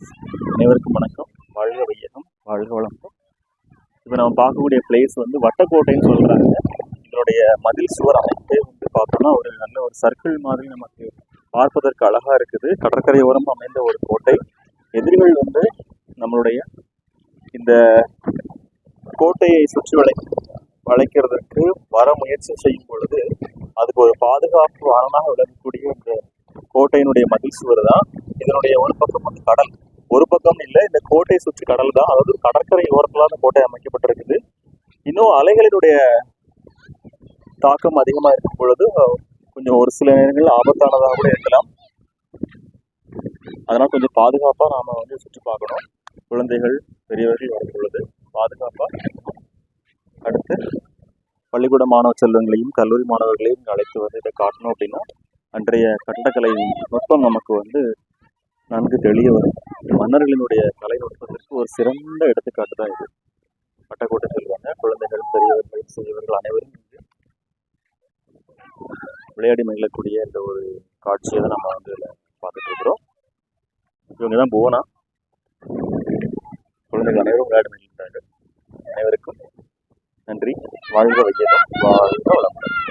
அனைவருக்கும் வணக்கம். வாழ்க வையகம் வாழ்க வளமும் இப்போ நம்ம பார்க்கக்கூடிய பிளேஸ் வந்து வட்டக்கோட்டைன்னு சொல்கிறாங்க இதனுடைய மதில் சுவர் அமைப்பே வந்து பார்த்தோம்னா ஒரு நல்ல ஒரு சர்க்கிள் மாதிரி நமக்கு பார்ப்பதற்கு அழகாக இருக்குது. கடற்கரையோரம் அமைந்த ஒரு கோட்டை. எதிரிகள் வந்து நம்மளுடைய இந்த கோட்டையை சுற்றி வளை வளைக்கிறதுக்கு வர முயற்சி செய்யும் பொழுது அதுக்கு ஒரு பாதுகாப்பு அரணாக விளங்கக்கூடிய இந்த கோட்டையினுடைய மதில் சுவர் தான். இதனுடைய ஒரு பக்கம் வந்து கடல். ஒரு பக்கம் இல்லை இந்த கோட்டையை சுற்றி கடல் தான். அதாவது கடற்கரை ஓரத்துல அந்த கோட்டை அமைக்கப்பட்டிருக்குது. இன்னும் அலைகளினுடைய தாக்கம் அதிகமாக இருக்கும் பொழுது கொஞ்சம் ஒரு சில நேரங்கள் ஆபத்தானதாக கூட இருக்கலாம். அதனால் கொஞ்சம் பாதுகாப்பாக நாம் வந்து சுற்றி பார்க்கணும். குழந்தைகள் பெரியவர்கள் வரும் பொழுது பாதுகாப்பாக அடுத்து பள்ளிக்கூட மாணவ செல்வங்களையும் கல்லூரி மாணவர்களையும் அழைத்து வந்து இதை காட்டணும் அப்படின்னா அன்றைய கட்டடக்கலை நுட்பம் நமக்கு வந்து நன்கு தெளிய வரும். மன்னர்களினுடைய கலை நுட்பத்திற்கு ஒரு சிறந்த எடுத்துக்காட்டு தான் இது. பட்டக்கோட்டை செல்வாங்க குழந்தைகள் பெரியவர்கள் சிறியவர்கள் அனைவரும் இங்கு விளையாடி மகிழக்கூடிய இந்த ஒரு காட்சியை தான் நம்ம வந்து இதில் பார்த்துட்டு இருக்கிறோம். இவங்க தான் புவனா. குழந்தைகள் அனைவரும் விளையாடி மகிழ்கிறார்கள். அனைவருக்கும் நன்றி. வாழ்க வையகம். வாழ்க வளமுடன்.